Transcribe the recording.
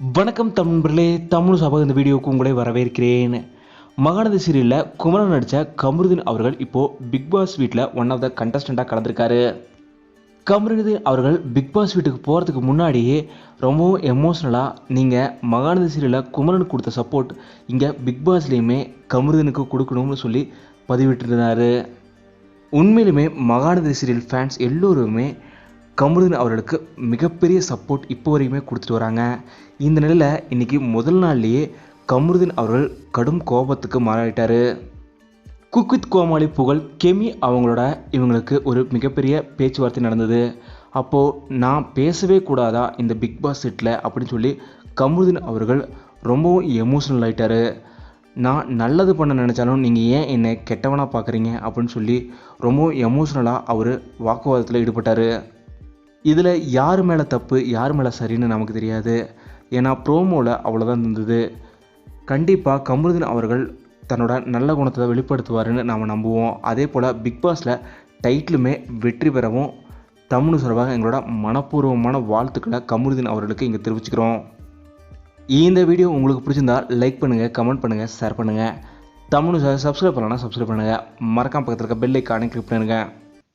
வணக்கம் தமிழர்களே தமிழ் சபா இந்த வீடியோவுக்கு உங்களை வரவேற்கிறேன். மகாநதி சீரியலில் குமரன் நடித்த கமருதீன் அவர்கள் இப்போது பிக் பாஸ் வீட்டில் ஒன் ஆஃப் த கண்டஸ்டண்ட்டாக கலந்துருக்காரு. கமருதீன் அவர்கள் பிக் பாஸ் வீட்டுக்கு போகிறதுக்கு முன்னாடியே ரொம்பவும் எமோஷ்னலாக நீங்கள் மகாநதி சீரியலில் குமரனுக்கு கொடுத்த சப்போர்ட் இங்கே பிக் பாஸ்லேயுமே கமருதீனுக்கு கொடுக்கணும்னு சொல்லி பதிவிட்டிருந்தார். உண்மையிலுமே மகாநதி சீரியல் ஃபேன்ஸ் எல்லோருமே கமருதீன் அவர்களுக்கு மிகப்பெரிய சப்போர்ட் இப்போ வரைக்குமே கொடுத்துட்டு வராங்க. இந்த நிலையில் இன்றைக்கி முதல் நாள்லேயே கமருதீன் அவர்கள் கடும் கோபத்துக்கு மாறிட்டார் குக்வித் கோமாளி புகழ் கெமி அவங்களோட இவங்களுக்கு ஒரு மிகப்பெரிய பேச்சுவார்த்தை நடந்தது. அப்போது நான் பேசவே கூடாதா இந்த பிக் பாஸ் செட்டில் அப்படின்னு சொல்லி கமருதீன் அவர்கள் ரொம்பவும் எமோஷனல் ஆகிட்டார் நான் நல்லது பண்ண நினச்சாலும் நீங்கள் ஏன் என்னை கெட்டவனாக பார்க்குறீங்க அப்படின்னு சொல்லி ரொம்பவும் எமோஷ்னலாக அவர் வாக்குவாதத்தில் ஈடுபட்டார். இதில் யார் மேலே தப்பு யார் மேலே சரின்னு நமக்கு தெரியாது. ஏன்னா ப்ரோமோவில் அவ்வளோதான் இருந்தது. கண்டிப்பாக கமருதீன் அவர்கள் தன்னோட நல்ல குணத்தை வெளிப்படுத்துவாருன்னு நாம் நம்புவோம். அதே போல் பிக் பாஸில் டைட்டிலுமே வெற்றி பெறவும் தமிழ் சார்பாக எங்களோட மனப்பூர்வமான வாழ்த்துக்களை கமருதீன் அவர்களுக்கு இங்கே தெரிவிச்சுக்கிறோம். இந்த வீடியோ உங்களுக்கு பிடிச்சிருந்தா லைக் பண்ணுங்கள் கமெண்ட் பண்ணுங்கள் ஷேர் பண்ணுங்கள் தமிழ் சார் சப்ஸ்கிரைப் பண்ணலன்னா சப்ஸ்கிரைப் பண்ணுங்கள் மறக்காம பக்கத்தில் இருக்க பெல் ஐக்கானே கிளிக் பண்ணுங்கள்